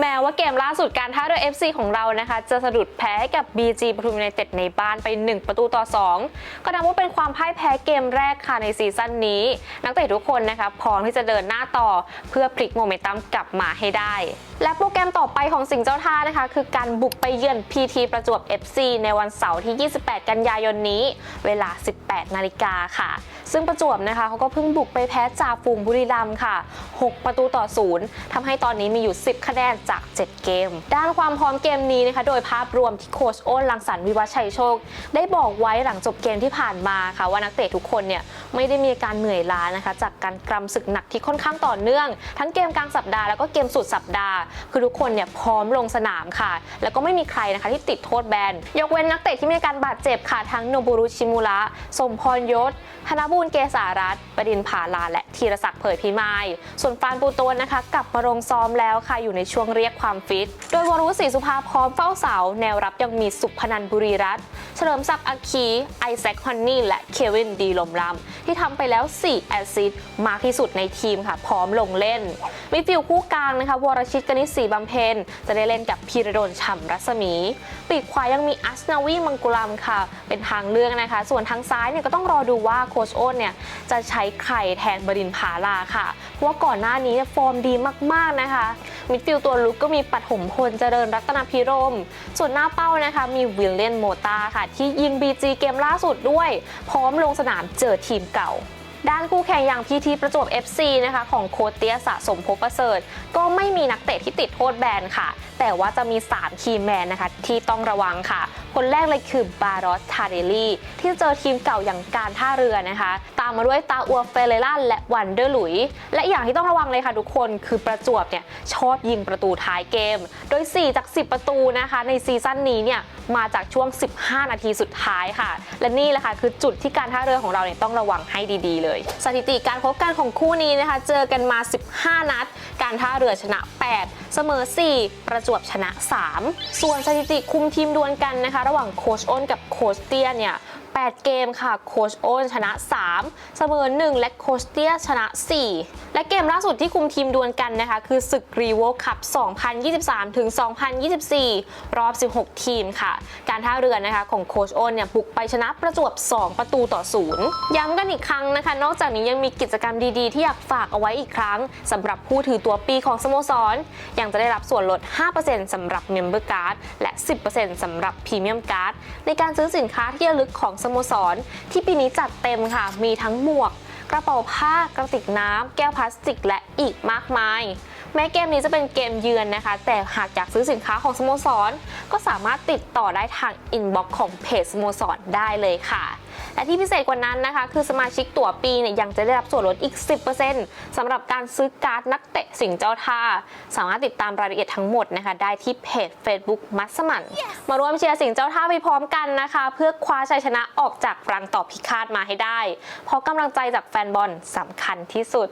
แม้ว่าเกมล่าสุดการท่าเรือ FC ของเรานะคะ จะสะดุดแพ้กับ BG ปทุมยูไนเต็ดในบ้านไป 1 ประตูต่อ 2 ก็นับว่าเป็นความพ่ายแพ้เกมแรกค่ะในซีซั่นนี้ นักเตะทุกคนนะคะพร้อมที่จะเดินหน้าต่อเพื่อพลิกโมเมนตัมกลับมาให้ได้ และโปรแกรมต่อไปของสิงห์เจ้าท่านะคะ คือการบุกไปเยือน PT ประจวบ FC ในวันเสาร์ที่ 28 กันยายนนี้ เวลา 18 นาฬิกาค่ะ ซึ่งประจวบนะคะเขาก็เพิ่งบุกไปแพ้จ่าฝูงบุรีรัมย์ค่ะ 6 ประตูต่อศูนย์ทำให้ตอนนี้มีอยู่ 10 คะแนนจาก 7 เกม ด้านความพร้อมเกมนี้นะคะ โดยภาพรวมที่โค้ชโอ้นลังสรรวิวัฒน์ชัยโชค ได้บอกไว้หลังจบเกมที่ผ่านมาค่ะ ว่านักเตะทุกคนเนี่ยไม่ได้มีอาการเหนื่อยล้านะคะ จากการกรำศึกหนักที่ค่อนข้างต่อเนื่อง ทั้งเกมกลางสัปดาห์แล้วก็เกมสุดสัปดาห์ คือทุกคนเนี่ยพร้อมลงสนามค่ะ แล้วก็ไม่มีใครนะคะที่ติดโทษแบนยกเว้นนักเตะที่มีการบาดเจ็บค่ะทั้งโนบุรุชิมูระสมพรยศธนบูลเกษารัตประดินผาลาและธีรศักดิ์เผยพิมายส่วนฟานปูโตนนะคะกลับมาลงซ้อมแล้วค่ะอยู่ในช่วงเรียกความฟิต โดยวรุษศรีสุภาพร้อมเฝ้าเสา แนวรับยังมีสุพนันบุรีรัตน์เฉลิมศักดิ์อาคีไอแซคฮอนนี่และเควินดีลมรำที่ทำไปแล้ว 4 แอสซิสมากที่สุดในทีมค่ะ พร้อมลงเล่นมิดฟิลด์คู่กลางนะคะวรชิตกนิษฐ์ศรีบำเพ็ญจะได้เล่นกับพีระดลฉ่ำรัศมี ปีกขวายังมีอัสนาวีมังกุลัมค่ะ เป็นทางเลือกนะคะ ส่วนทางซ้ายเนี่ยก็ต้องรอดูว่าโคชโอ้นเนี่ยจะใช้ใครแทนบดินผาลาค่ะเพราะว่าก่อนหน้านี้เนี่ยฟอร์มดีมากๆนะคะ มิดฟิลด์ตัวลุกก็มีปัดหมพลเจริญรัตนพิรม ส่วนหน้าเป้านะคะมีวิลเลียนโมตาค่ะ ที่ยิง BG เกมล่าสุดด้วย พร้อมลงสนามเจอทีมเก่าด้านคู่แข่งอย่างพีทีประจวบ FC นะคะของโคเตียสะสมภพประเสริฐ ก็ไม่มีนักเตะที่ติดโทษแบนค่ะ แต่ว่าจะมี 3 คีแมนนะคะที่ต้องระวังค่ะ คนแรกเลยคือบารอสทาเดลี่ที่เจอทีมเก่าอย่างการท่าเรือนะคะ ตามมาด้วยตาอัวเฟเรลันและวันเดอร์หลุย และอย่างที่ต้องระวังเลยค่ะทุกคนคือประจวบเนี่ยชอบยิงประตูท้ายเกม โดย 4 จาก 10 ประตูนะคะ ในซีซั่นนี้เนี่ยมาจากช่วง 15 นาทีสุดท้ายค่ะ และนี่แหละค่ะคือจุดที่การท่าเรือของเราเนี่ยต้องระวังให้ดีๆ เลย สถิติการพบกันของคู่นี้นะคะ เจอกันมา 15 นัด การท่าเรือชนะ 8 เสมอ 4 ประจวบชนะ 3 ส่วนสถิติคุมทีมดวลกันนะคะระหว่างโคชอ้นกับโคชเตี้ยเนี่ย 8 เกมค่ะโคชโอนชนะ 3 เสมอ 1 และโคชเตียชนะ 4 และเกมล่าสุดที่คุมทีมดวลกันนะคะ คือศึกรีโวคัพ 2023 ถึง 2024 รอบ 16 ทีมค่ะ การท่าเรือนะคะของโคชโอนเนี่ยบุกไปชนะประจวบ 2 ประตูต่อ 0 ย้ำกันอีกครั้งนะคะ นอกจากนี้ยังมีกิจกรรมดีๆ ที่อยากฝากเอาไว้อีกครั้งสำหรับผู้ถือตัวปีของสโมสรยังจะได้รับส่วนลด 5%สำหรับ Member Card และ 10%สำหรับ Premium Card ในการซื้อสินค้าที่ระลึกของสโมสร ที่ปีนี้จัดเต็มค่ะ มีทั้งหมวก กระเป๋าผ้ากระติกน้ำแก้วพลาสติกและอีกมากมาย แม้เกมนี้จะเป็นเกมเยือนนะคะ แต่หากอยากซื้อสินค้าของสโมสร ก็สามารถติดต่อได้ทางอินบ็อกซ์ของเพจสโมสรได้เลยค่ะ และที่พิเศษกว่านั้นนะคะ คือสมาชิกตั๋วปีเนี่ยยังจะได้รับส่วนลดอีก 10%สำหรับการซื้อการ์ดนักเตะสิงห์เจ้าท่า สามารถติดตามรายละเอียดทั้งหมดนะคะ ได้ที่เพจ Facebook มัสมั่นมาร่วมเชียร์สิงห์เจ้าท่าไปพร้อมกันนะคะ เพื่อคว้าชัยชนะออกจากรังต่อพิฆาตมาให้ได้ เพราะกำลังใจจากแฟนบอลสำคัญที่สุด